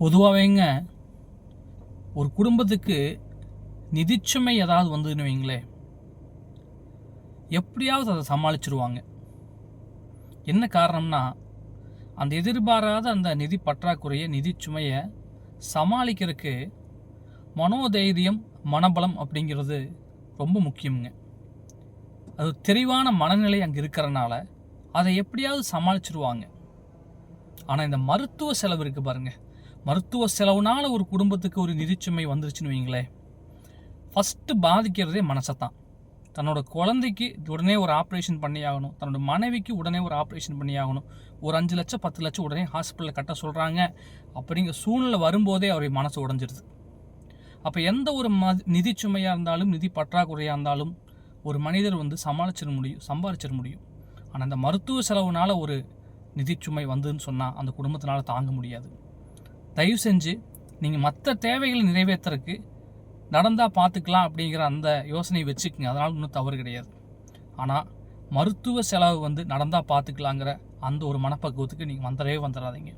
பொதுவாகவேங்க ஒரு குடும்பத்துக்கு நிதிச்சுமை ஏதாவது வந்ததுன்னு வைங்களேன் எப்படியாவது அதை சமாளிச்சிருவாங்க. என்ன காரணம்னா அந்த எதிர்பாராத அந்த நிதி பற்றாக்குறையை நிதிச்சுமையை சமாளிக்கிறதுக்கு மனோதைரியம் மனபலம் அப்படிங்கிறது ரொம்ப முக்கியம்ங்க. அது தெளிவான மனநிலை அங்கே இருக்கிறனால அதை எப்படியாவது சமாளிச்சிருவாங்க. ஆனால் இந்த மருத்துவ செலவு இருக்குது பாருங்கள் மருத்துவ செலவுனால் ஒரு குடும்பத்துக்கு ஒரு நிதிச்சுமை வந்துருச்சுன்னு வைங்களேன். ஃபஸ்ட்டு பாதிக்கிறதே மனசை தான் தன்னோட குழந்தைக்கு உடனே ஒரு ஆப்ரேஷன் பண்ணி ஆகணும். தன்னோட மனைவிக்கு உடனே ஒரு ஆப்ரேஷன் பண்ணி ஆகணும். ஒரு அஞ்சு லட்சம் பத்து லட்சம் உடனே ஹாஸ்பிட்டலில் கட்ட சொல்கிறாங்க அப்படிங்கிற சூழ்நிலை வரும்போதே அவருடைய மனசு உடஞ்சிருது. அப்போ எந்த ஒரு ம நிதிச்சுமையாக இருந்தாலும் நிதி பற்றாக்குறையாக இருந்தாலும் ஒரு மனிதர் வந்து சமாளிச்சிட முடியும் சம்பாரிச்சிட முடியும். ஆனால் அந்த மருத்துவ செலவுனால் ஒரு நிதிச்சுமை வந்துன்னு சொன்னால் அந்த குடும்பத்தினால் தாங்க முடியாது. தயவு செஞ்சு நீங்கள் மற்ற தேவைகளை நிறைவேற்றுறதுக்கு நடந்தால் பார்த்துக்கலாம் அப்படிங்கிற அந்த யோசனையை வச்சுக்கோங்க. அதனால் ஒன்றும் தவறு கிடையாது. ஆனால் மருத்துவ செலவு வந்து நடந்தால் பார்த்துக்கலாங்கிற அந்த ஒரு மனப்பக்குவத்துக்கு நீங்கள் வந்துடவே வந்துடாதீங்க.